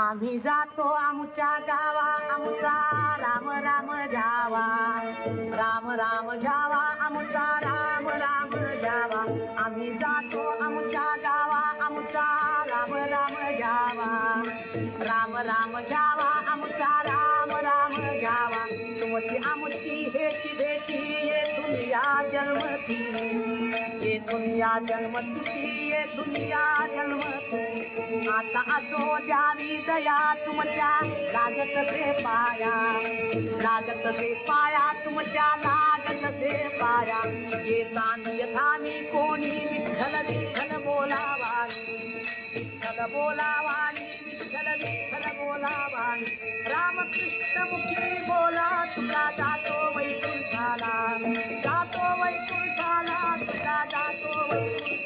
आम्ही जातो आमच्या गावा, आमचा राम राम जावा. राम राम जावा, आमचा राम राम जावा. आम्ही जातो आमच्या गावा, आमचा राम राम जावा. राम राम जावा, आमचा राम राम जावा. तुमची आमची हेची भेटी ये दुनिया जन्मती. ये दुनिया जन्मती, ये दुनिया जन्मती. आता असो द्यावी दया तुमच्या. लागत ते पाया. लागत ते पाया तुमच्या. लागत ते पाया. येतान यथा मी कोणी विठ्ठल विठ्ठल बोलावानी. विठ्ठल बोलावानी विठ्ठल विठ्ठल बोलावानी. रामकृष्ण मुखी बोला तुला जातो वैकुंठाला. जातो वैकुंठाला तुला जातो वैकुंठ